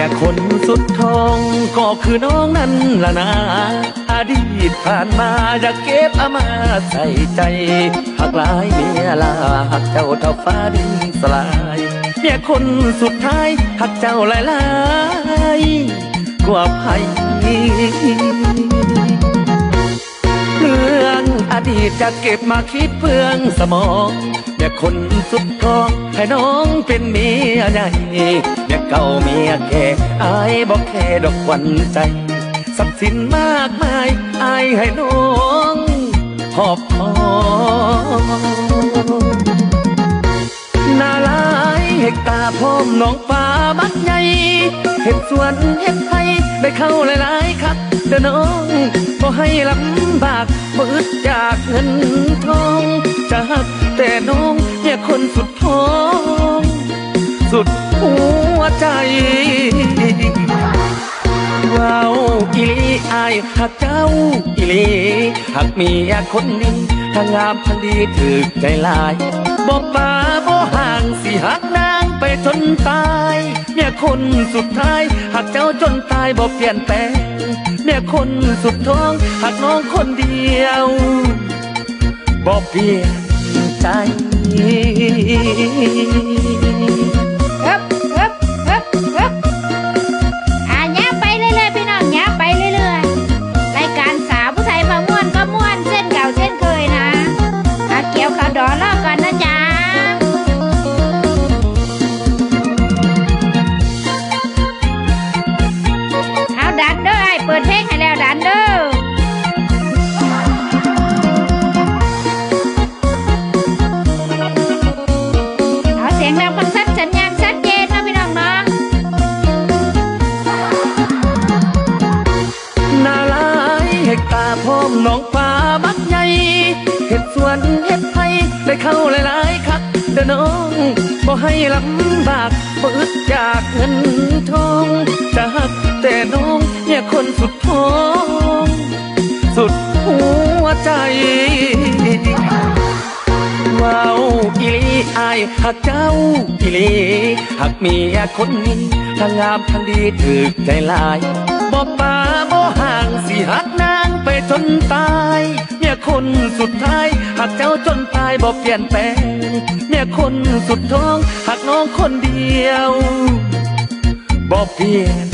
มียคนสุดทองก็คือน้องนั่นละนะอดีตผ่านมาอยาเก็บเอามาใส่ใจหักลายเมียลาหักเจ้าเท่าฟ้าดินสลายเมียคนสุดท้ายหักเจ้าหลายลายกว่าไผเรื่องอดีตจะเก็บมาคิดเพื่องสมอง ยคนสุดท้องให้น้องเป็นเมียใหญ่เมียเก่าเมียแก่อายบอกแค่ดอกควันใจทรัพย์สินมากมายอายให้น้องหอบคองนาลายเฮกตาพร้อมน้องฟ้าบักใหญ่เห็ดสวนเห็ดไทยได้เข้าหลายๆครับเด้อน้องก็ให้ลำบากบ่อึดจากเงินทองจะหัก แต่น้องเนี่ยคนสุดท้องสุดหัวใจว้าวอีลีอายหักเจ้าอีลีหักเมียคนนี้ทั้งงามทั้งดีถึกใจลายบ่ป่าบ่ห่างสิหักนางไปจนตายเมียคนสุดท้ายหักเจ้าจนตายบ่เปลี่ยนแปลงเมียคนสุดท้องหักน้องคนเดียวบ่เปลี่ยน ก่อนนะจ๊ะเอาดันเด้อไอ้เปิดเพลงให้แล้วดันเด้อเอาเสียงดังฟังชัดสัญญาณชัดเจนนะพี่น้องเนาะนาหลายเฮกตาร์พร้อมหน้องฟ้าบักใหญ่เห็ดสวนเห็ด ได้เข้าหลายๆคักเด้อน้องบ่ให้ลำบากบ่อึดจากเงินทองจะหักแต่น้องเนี่ยคนสุดท้อง สุดหัวใจว้าวอีลีอายหักเจ้าอีลีหักเมียคนนี้ทั้งงามทั้งดีถึกใจลายบ่ป่าบ่ห่างสิหักนางไปจนตายเมียคนสุดท้ายหักเจ้าจนายบ่เปลี่ยนแปลงเมียคนสุดท้องหักน้องคนเดียวบ่เปลี่ยน